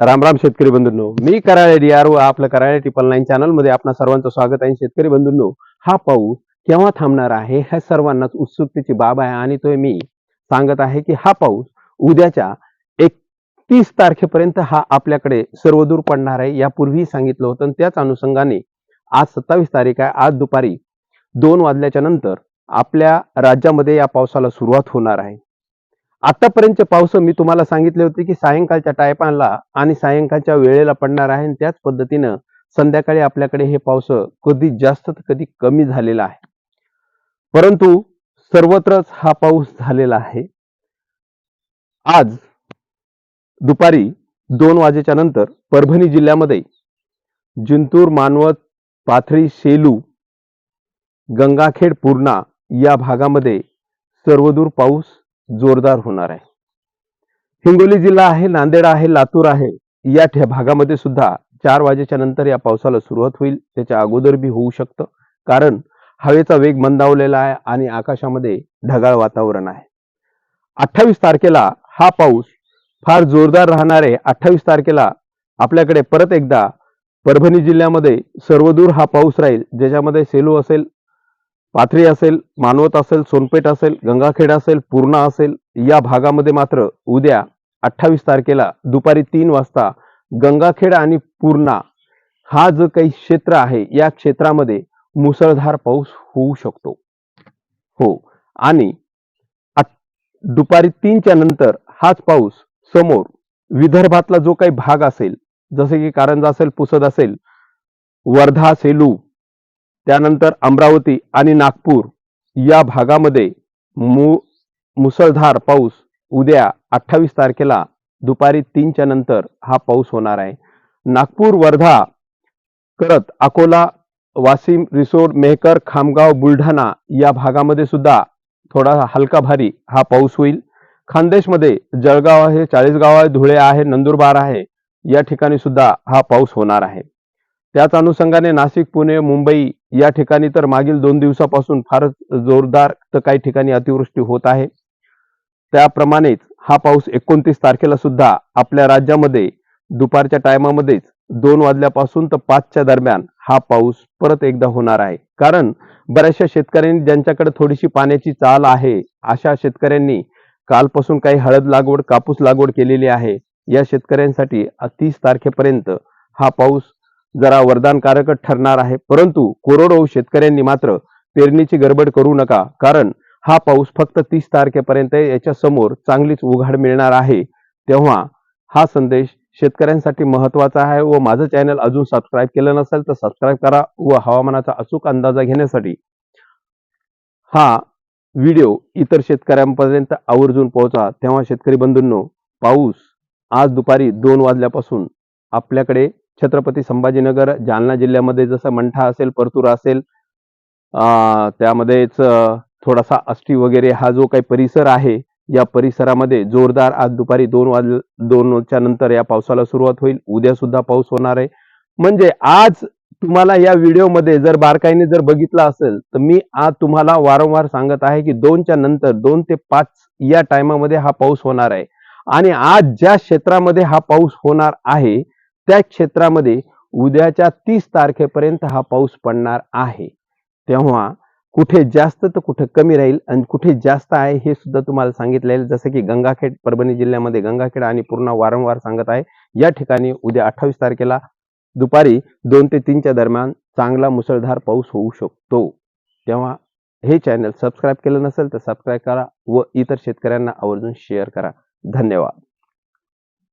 रामराम शेतकरी बंधूंनो. मी Karale D R व आपलं कराळे ट्रिपल नाईन चॅनलमध्ये आपणा सर्वांचं स्वागत आहे. शेतकरी बंधूंनो हा पाऊस केव्हा थांबणार आहे? ह्या सर्वांनाच उत्सुकतेची बाब आहे आणि तो मी सांगत आहे की हा पाऊस उद्याच्या एकतीस तारखेपर्यंत हा आपल्याकडे सर्वदूर पडणार आहे. यापूर्वी सांगितलं होतं आणि त्याच अनुषंगाने आज सत्तावीस तारीख आहे. आज दुपारी दोन वाजल्याच्या नंतर आपल्या राज्यामध्ये या पावसाला सुरुवात होणार आहे. आतापर्यंतचे पाऊस मी तुम्हाला सांगितले होते की सायंकाळच्या टायपाला आणि सायंकाळच्या वेळेला पडणार आहे आणि त्याच पद्धतीनं संध्याकाळी आपल्याकडे हे पाऊस कधी जास्त तर कधी कमी झालेला आहे. परंतु सर्वत्रच हा पाऊस झालेला आहे. आज दुपारी दोन वाजेच्या नंतर परभणी जिल्ह्यामध्ये जिंतूर मानवत पाथरी सेलू गंगाखेड पूर्णा या भागामध्ये सर्वदूर पाऊस जोरदार होणार आहे. हिंगोली जिल्हा आहे नांदेड आहे लातूर आहे या भागामध्ये सुद्धा चार वाजेच्या नंतर या पावसाला सुरुवात होईल. त्याच्या अगोदर बी होऊ शकतं. कारण हवेचा वेग मंदावलेला आहे आणि आकाशामध्ये ढगाळ वातावरण आहे. अठ्ठावीस तारखेला हा पाऊस फार जोरदार राहणार आहे. अठ्ठावीस तारखेला आपल्याकडे परत एकदा परभणी जिल्ह्यामध्ये सर्वदूर हा पाऊस राहील ज्याच्यामध्ये सेलू असेल पाथरी असेल मानवत असेल सोनपेठ असेल गंगाखेड असेल पूर्णा असेल या भागामध्ये मात्र उद्या अठ्ठावीस तारखेला दुपारी तीन वाजता गंगाखेड आणि पूर्णा हा जो काही क्षेत्र आहे या क्षेत्रामध्ये मुसळधार पाऊस होऊ शकतो. हो. आणि दुपारी तीनच्या नंतर हाच पाऊस समोर विदर्भातला जो काही भाग असेल जसे की कारंजा असेल पुसद असेल वर्धा सेलू त्यानंतर अमरावती आणि नागपूर या भागामध्ये मु मुसळधार पाऊस उद्या अठ्ठावीस तारखेला दुपारी तीनच्या नंतर हा पाऊस होणार आहे. नागपूर वर्धा करत अकोला वाशिम रिसोड मेहकर खामगाव बुलढाणा या भागामध्ये सुद्धा थोडा हलका भारी हा पाऊस होईल. खानदेशमध्ये जळगाव आहे चाळीसगाव आहे धुळे आहे नंदुरबार आहे या ठिकाणी सुद्धा हा पाऊस होणार आहे. त्याच अनुषंगाने नाशिक पुणे मुंबई या ठिकाणी तर मागील दोन दिवसापासून फारच जोरदार तर काही ठिकाणी अतिवृष्टी होत आहे. त्याप्रमाणेच हा पाऊस एकोणतीस तारखेला सुद्धा आपल्या राज्यामध्ये दुपारच्या टायमामध्येच दोन वाजल्यापासून तर पाचच्या दरम्यान हा पाऊस परत एकदा होणार आहे. कारण बऱ्याचशा शेतकऱ्यांनी ज्यांच्याकडे थोडीशी पाण्याची चाल आहे अशा शेतकऱ्यांनी कालपासून काही हळद लागवड कापूस लागवड केलेली आहे. या शेतकऱ्यांसाठी तीस तारखेपर्यंत हा पाऊस जरा वरदानकारकच ठरणार आहे. परंतु कोरडवाहू शेतकऱ्यांनी मात्र पेरणीची गडबड करू नका कारण हा पाऊस फक्त तीस तारखेपर्यंत याच्या समोर चांगलीच उघाड मिळणार आहे. तेव्हा हा संदेश शेतकऱ्यांसाठी महत्त्वाचा आहे व माझं चॅनल अजून सबस्क्राईब केलं नसेल तर सबस्क्राईब करा व हवामानाचा अचूक अंदाजा घेण्यासाठी हा व्हिडिओ इतर शेतकऱ्यांपर्यंत आवर्जून पोहोचा. तेव्हा शेतकरी बंधूंनो पाऊस आज दुपारी दोन वाजल्यापासून आपल्याकडे छत्रपती संभाजीनगर जालना जिल्ह्यामध्ये जसं मंठा असेल परतूर असेल त्यामध्येच थोडासा अष्टी वगैरे हा जो काही परिसर आहे या परिसरामध्ये जोरदार आज दुपारी दोन वाज दोनच्या नंतर या पावसाला सुरुवात होईल. उद्या सुद्धा पाऊस होणार आहे. म्हणजे आज तुम्हाला या व्हिडिओमध्ये जर बारकाईने जर बघितलं असेल तर मी आज तुम्हाला वारंवार सांगत आहे की दोनच्या नंतर दोन ते पाच या टायमामध्ये हा पाऊस होणार आहे. आणि आज ज्या क्षेत्रामध्ये हा पाऊस होणार आहे त्या क्षेत्रामध्ये उद्याच्या तीस तारखेपर्यंत हा पाऊस पडणार आहे. तेव्हा कुठे जास्त तर कुठे कमी राहील आणि कुठे जास्त आहे हे सुद्धा तुम्हाला सांगितले जसं की गंगाखेड परभणी जिल्ह्यामध्ये गंगाखेड आणि पूर्ण वारंवार सांगत आहे. या ठिकाणी उद्या अठ्ठावीस तारखेला दुपारी दोन ते तीनच्या दरम्यान चांगला मुसळधार पाऊस होऊ शकतो. तेव्हा हे चॅनल सबस्क्राईब केलं नसेल तर सबस्क्राईब करा व इतर शेतकऱ्यांना आवर्जून शेअर करा. धन्यवाद.